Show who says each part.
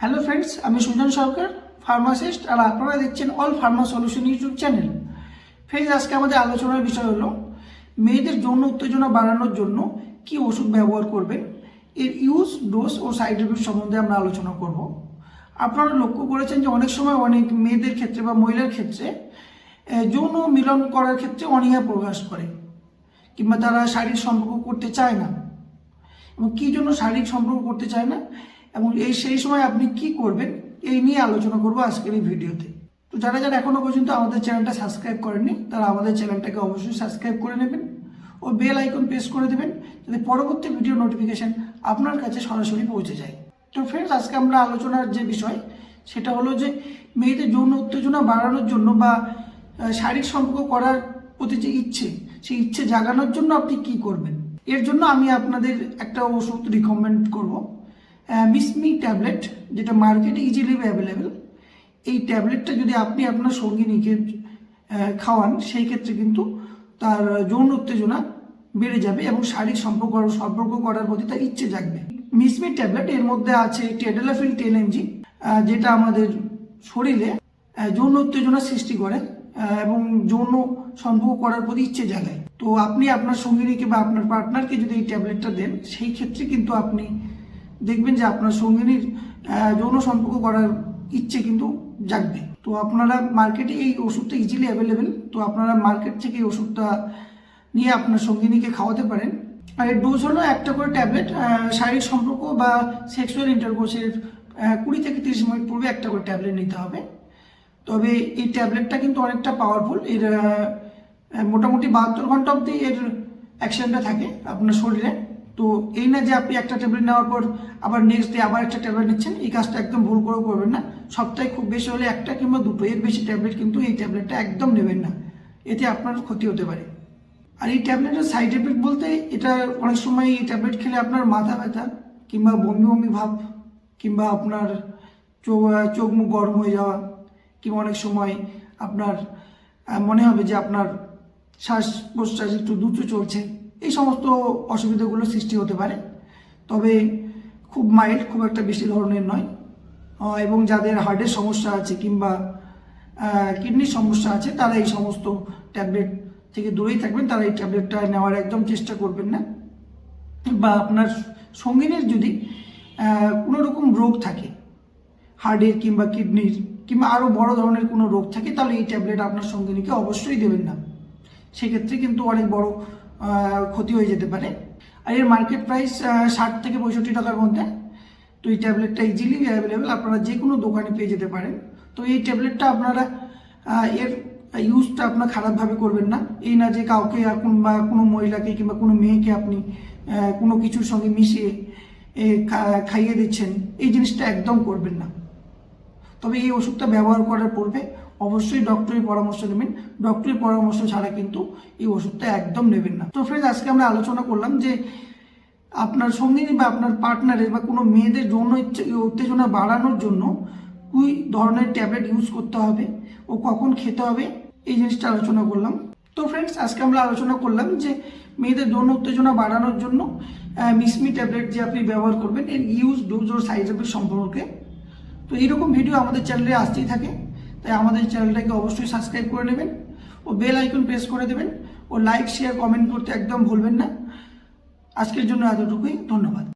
Speaker 1: Hello friends আমি সুজন সরকার pharmacist আর আপনারা দেখছেন all pharma solution YouTube channel friends আজকে আমাদের আলোচনার বিষয় হলো, মেয়েদের যৌন উত্তেজনা বাড়ানোর জন্য কি ওষুধ ব্যবহার করবেন, এর ইউজ ডোজ ও সাইড এফেক্ট সম্বন্ধে আমরা আলোচনা করব। আপনারা লক্ষ্য করেছেন যে অনেক সময় অনেক মেয়েদের ক্ষেত্রে বা মহিলার ক্ষেত্রে যৌন মিলন করার ক্ষেত্রে অনীহা প্রকাশ করে, কিংবা তারা শারীরিক সম্পর্ক করতে চায় না। এবং কী জন্য শারীরিক সম্পর্ক করতে চায় না? এবং এই সেই সময় আপনি কি করবেন, এই নিয়ে আলোচনা করব আজকের এই ভিডিওতে। তো যারা যারা এখনও পর্যন্ত আমাদের চ্যানেলটা সাবস্ক্রাইব করেননি, তারা আমাদের চ্যানেলটাকে অবশ্যই সাবস্ক্রাইব করে নেবেন ও বেল আইকন প্রেস করে দেবেন, যাতে পরবর্তী ভিডিও নোটিফিকেশন আপনার কাছে সরাসরি পৌঁছে যায়। তো ফ্রেন্ডস আজকে আমরা আলোচনার যে বিষয়, সেটা হলো যে মেয়েদের যৌন উত্তেজনা বাড়ানোর জন্য বা শারীরিক সম্পর্ক করার প্রতি যে ইচ্ছে, সেই ইচ্ছে জাগানোর জন্য আপনি কি করবেন? এর জন্য আমি আপনাদের একটা ওষুধ রিকমেন্ড করব। মিসমি ট্যাবলেট যেটা মার্কেটে ইজিলি অ্যাভেলেবেল এই ট্যাবলেটটা যদি আপনি আপনার সঙ্গিনীকে খাওয়ান, সেই ক্ষেত্রে কিন্তু তার যৌন উত্তেজনা বেড়ে যাবে এবং শারীরিক সম্পর্ক সম্পর্ক করার প্রতি তার ইচ্ছে জাগবে। মিসমি ট্যাবলেট এর মধ্যে আছে টেডেলাফিল টেন এমজি যেটা আমাদের শরীরে যৌন উত্তেজনা সৃষ্টি করে এবং যৌন সম্পর্ক করার প্রতি ইচ্ছে জাগায়। তো আপনি আপনার সঙ্গিনীকে বা আপনার পার্টনারকে যদি এই ট্যাবলেটটা দেন, সেই ক্ষেত্রে কিন্তু আপনি দেখবেন যে আপনার সঙ্গিনীর যৌন সম্পর্ক করার ইচ্ছে কিন্তু জাগবে। তো আপনারা মার্কেটে এই ওষুধটা ইজিলি অ্যাভেলেবেল তো আপনারা মার্কেট থেকে এই ওষুধটা নিয়ে আপনার সঙ্গিনীকে খাওয়াতে পারেন। আর এর ডোজ হলো একটা করে ট্যাবলেট শারীরিক সম্পর্ক বা সেক্সুয়াল ইন্টারকোর্সের কুড়ি থেকে তিরিশ মিনিট পূর্বে একটা করে ট্যাবলেট নিতে হবে। তবে এই ট্যাবলেটটা কিন্তু অনেকটা পাওয়ারফুল এর মোটামুটি বাহাত্তর ঘণ্টা অবধি এর অ্যাকশনটা থাকে আপনার শরীরে। তো এই না যে আপনি একটা ট্যাবলেট নেওয়ার পর আবার নেক্সট ডে আবার একটা ট্যাবলেট নিচ্ছেন, এই কাজটা একদম ভুল করেও করবেন না। সপ্তাহে খুব বেশি হলে একটা কিংবা দুটো এর বেশি ট্যাবলেট কিন্তু এই ট্যাবলেটটা একদম নেবেন না। এতে আপনার ক্ষতি হতে পারে। আর এই ট্যাবলেটের সাইড এফেক্ট বলতে এটা অনেক সময় এই ট্যাবলেট খেলে আপনার মাথা ব্যথা কিংবা বমি বমি ভাব কিংবা আপনার চোখ চোখ মুখ গরম হয়ে যাওয়া কিংবা অনেক সময় আপনার মনে হবে যে আপনার শ্বাস প্রশ্বাস একটু দ্রুত চলছে। এই সমস্ত অসুবিধাগুলো সৃষ্টি হতে পারে। তবে খুব মাইল্ড খুব একটা বেশি ধরনের নয়। এবং যাদের হার্টের সমস্যা আছে কিংবা কিডনির সমস্যা আছে, তারা এই সমস্ত ট্যাবলেট থেকে দূরেই থাকবেন। তারা এই ট্যাবলেটটা নেওয়ার একদম চেষ্টা করবেন না। বা আপনার সঙ্গিনীর যদি কোনো রকম রোগ থাকে হার্টের কিংবা কিডনির কিংবা আরও বড় ধরনের কোনো রোগ থাকে, তাহলে এই ট্যাবলেট আপনার সঙ্গিনীকে অবশ্যই দেবেন না। সেক্ষেত্রে কিন্তু অনেক বড় ক্ষতি হয়ে যেতে পারে। আর এর মার্কেট প্রাইস ষাট থেকে পঁয়ষট্টি টাকার মধ্যে। তো এই ট্যাবলেটটা ইজিলি অ্যাভেলেবেল আপনারা যে কোনো দোকানে পেয়ে যেতে পারেন। তো এই ট্যাবলেটটা আপনারা এর ইউজটা আপনার খারাপভাবে করবেন না। এই না যে কাউকে বা কোনো মহিলাকে কিংবা কোনো মেয়েকে আপনি কোনো কিছুর সঙ্গে মিশিয়ে খাইয়ে দিচ্ছেন, এই জিনিসটা একদম করবেন না। তবে এই ওষুধটা ব্যবহার করার পূর্বে অবশ্যই ডক্টরের পরামর্শ নেবেন ডক্টরের পরামর্শ ছাড়া কিন্তু এই ওষুধটা একদম নেবেন না। তো ফ্রেন্ড আজকে আমরা আলোচনা করলাম যে আপনার সঙ্গিনী বা আপনার পার্টনারের বা কোনো মেয়েদের যৌন উত্তেজনা বাড়ানোর জন্য কুই ধরনের ট্যাবলেট ইউজ করতে হবে ও কখন খেতে হবে, এই জিনিসটা আলোচনা করলাম। তো ফ্রেন্ডস আজকে আমরা আলোচনা করলাম যে মেয়েদের যৌন উত্তেজনা বাড়ানোর জন্য মিসমি ট্যাবলেট যে আপনি ব্যবহার করবেন, এর ইউজ ডোজ সাইড এফেক্ট সম্পর্কে। তো এইরকম ভিডিও আমাদের চ্যানেলে আসতেই থাকে। তাই আমাদের চ্যানেলটাকে অবশ্যই সাবস্ক্রাইব করে নেবেন ও বেল আইকন প্রেস করে দেবেন ও লাইক, শেয়ার, কমেন্ট করতে একদম ভুলবেন না। আজকের জন্য এতটুকুই। ধন্যবাদ।